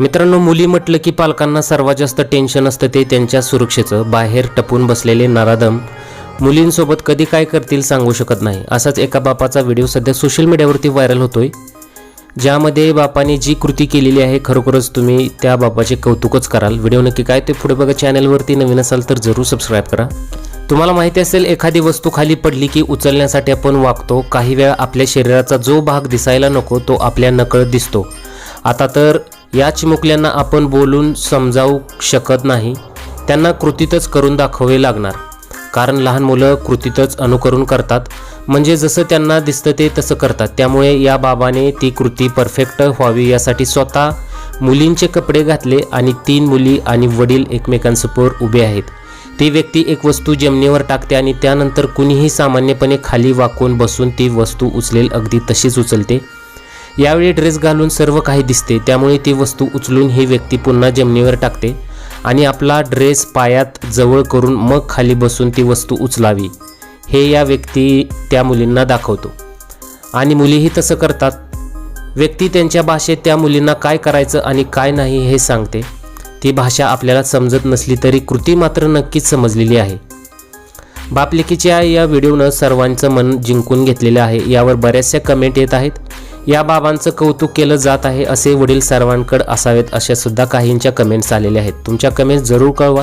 मित्रांनो मुली म्हटलं की पालकांना सर्वात जास्त टेन्शन असतं ते त्यांच्या सुरक्षेचं. बाहेर टपून बसलेले नराधम मुलींसोबत कधी काय करतील सांगू शकत नाही. असाच एका बापाचा व्हिडिओ सध्या सोशल मीडियावरती व्हायरल होतोय. ज्यामध्ये बापाने जी कृती केलेली आहे खरोखरच तुम्ही त्या बापाचे कौतुकच कराल. व्हिडिओ नक्की काय ते पुढे बघा. चॅनलवरती नवीन असाल तर जरूर सबस्क्राईब करा. तुम्हाला माहिती असेल एखादी वस्तू खाली पडली की उचलण्यासाठी आपण वागतो. काही वेळा आपल्या शरीराचा जो भाग दिसायला नको तो आपल्या नकळत दिसतो. आता तर या चिमुकल्यांना आपण बोलून समजावू शकत नाही. त्यांना कृतीतच करून दाखवावे लागणार. कारण लहान मुलं कृतीतच अनुकरण करतात. म्हणजे जसं त्यांना दिसतं ते तसं करतात. त्यामुळे या बाबाने ती कृती परफेक्ट व्हावी यासाठी स्वतः मुलींचे कपडे घातले आणि तीन मुली आणि वडील एकमेकांसमोर उभे आहेत. ती व्यक्ती एक वस्तू जमिनीवर टाकते आणि त्यानंतर कुणीही सामान्यपणे खाली वाकून बसून ती वस्तू उचलेल. अगदी तशीच उचलते. यावेळी ड्रेस घालून सर्व काही दिसते. त्यामुळे ती वस्तू उचलून ही व्यक्ती पुन्हा जमिनीवर टाकते आणि आपला ड्रेस पायात जवळ करून मग खाली बसून ती वस्तू उचलावी. हे या व्यक्ती त्या मुलींना दाखवतो. आणि मुलीही तसं करतात. व्यक्ती त्यांच्या भाषेत त्या मुलींना काय करायचं आणि काय नाही हे सांगते. ती भाषा आपल्याला समजत नसली तरी कृती मात्र नक्कीच समजलेली आहे. बापलेकीच्या या व्हिडिओनं सर्वांचं मन जिंकून घेतलेलं आहे. यावर बऱ्याचशा कमेंट येत आहेत. या बाबांचं कौतुक केलं जात आहे असे वडील सर्वांकडे असावेत अशा सुद्धा काहींच्या कमेंट्स आलेल्या आहेत. तुमच्या कमेंट्स जरूर कळवा.